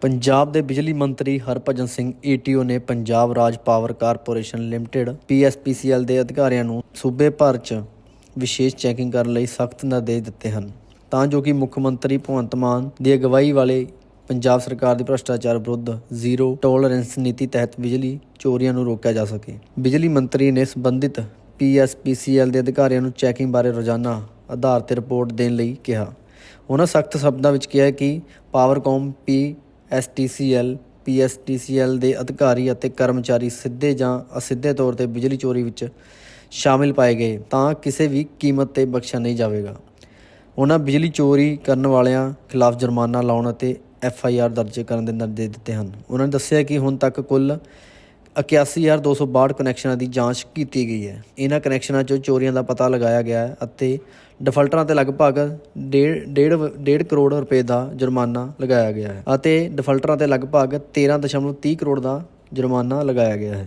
ਪੰਜਾਬ ਦੇ ਬਿਜਲੀ ਮੰਤਰੀ ਹਰਭਜਨ ਸਿੰਘ ਈਟੀਓ ਨੇ ਪੰਜਾਬ ਰਾਜ ਪਾਵਰ ਕਾਰਪੋਰੇਸ਼ਨ ਲਿਮਟਿਡ ਪੀਐਸਪੀਸੀਐਲ ਦੇ ਅਧਿਕਾਰੀਆਂ ਨੂੰ ਸੂਬੇ ਭਰ 'ਚ ਵਿਸ਼ੇਸ਼ ਚੈਕਿੰਗ ਕਰਨ ਲਈ ਸਖਤ ਨਿਰਦੇਸ਼ ਦਿੱਤੇ ਹਨ। ਤਾਂ ਜੋ ਕਿ ਮੁੱਖ ਮੰਤਰੀ ਭਗਵੰਤ ਮਾਨ ਦੀ ਅਗਵਾਈ ਵਾਲੇ ਪੰਜਾਬ ਸਰਕਾਰ ਦੀ ਭ੍ਰਸ਼ਟਾਚਾਰ ਵਿਰੁੱਧ ਜ਼ੀਰੋ ਟੋਲਰੈਂਸ ਨੀਤੀ ਤਹਿਤ ਬਿਜਲੀ ਚੋਰੀਆਂ ਨੂੰ ਰੋਕਿਆ ਜਾ ਸਕੇ। ਬਿਜਲੀ ਮੰਤਰੀ ਨੇ ਸੰਬੰਧਿਤ ਪੀਐਸਪੀਸੀਐਲ ਦੇ ਅਧਿਕਾਰੀਆਂ ਨੂੰ ਚੈਕਿੰਗ ਬਾਰੇ ਰੋਜ਼ਾਨਾ ਆਧਾਰ ਤੇ ਰਿਪੋਰਟ ਦੇਣ ਲਈ ਕਿਹਾ। ਉਹਨਾਂ ਸਖਤ ਸ਼ਬਦਾਂ ਵਿੱਚ ਕਿਹਾ ਕਿ ਪਾਵਰਕੌਮ ਪੀ ਐਸਟੀਸੀਐਲ, ਪੀਐਸਟੀਸੀਐਲ ਦੇ ਅਧਿਕਾਰੀ ਅਤੇ ਕਰਮਚਾਰੀ ਸਿੱਧੇ ਜਾਂ ਅਸਿੱਧੇ ਤੌਰ ਤੇ ਬਿਜਲੀ ਚੋਰੀ ਵਿੱਚ ਸ਼ਾਮਿਲ ਪਾਏ ਗਏ ਤਾਂ ਕਿਸੇ ਵੀ ਕੀਮਤ ਤੇ ਬਖਸ਼ਿਆ ਨਹੀਂ ਜਾਵੇਗਾ। ਉਹਨਾਂ ਬਿਜਲੀ ਚੋਰੀ ਕਰਨ ਵਾਲਿਆਂ ਖਿਲਾਫ ਜੁਰਮਾਨਾ ਲਾਉਣ ਅਤੇ ਐਫ ਆਈ ਆਰ ਦਰਜ ਕਰਨ ਦੇ ਨਿਰਦੇਸ਼ ਦਿੱਤੇ ਹਨ। ਉਹਨਾਂ ਨੇ ਦੱਸਿਆ ਕਿ ਹੁਣ ਤੱਕ ਕੁੱਲ 81262 ਕਨੈਕਸ਼ਨਾਂ ਦੀ ਜਾਂਚ ਕੀਤੀ ਗਈ ਹੈ। ਇਹਨਾਂ ਕਨੈਕਸ਼ਨਾਂ 'ਚੋਂ ਚੋਰੀਆਂ ਦਾ ਪਤਾ ਲਗਾਇਆ ਗਿਆ ਹੈ ਅਤੇ ਡਿਫਾਲਟਰਾਂ ਤੇ ਲਗਭਗ 1.5 ਕਰੋੜ ਰੁਪਏ ਦਾ ਜੁਰਮਾਨਾ ਲਗਾਇਆ ਗਿਆ ਹੈ ਅਤੇ ਡਿਫਾਲਟਰਾਂ ਤੇ ਲਗਭਗ 13.30 ਕਰੋੜ ਦਾ ਜੁਰਮਾਨਾ ਲਗਾਇਆ ਗਿਆ ਹੈ।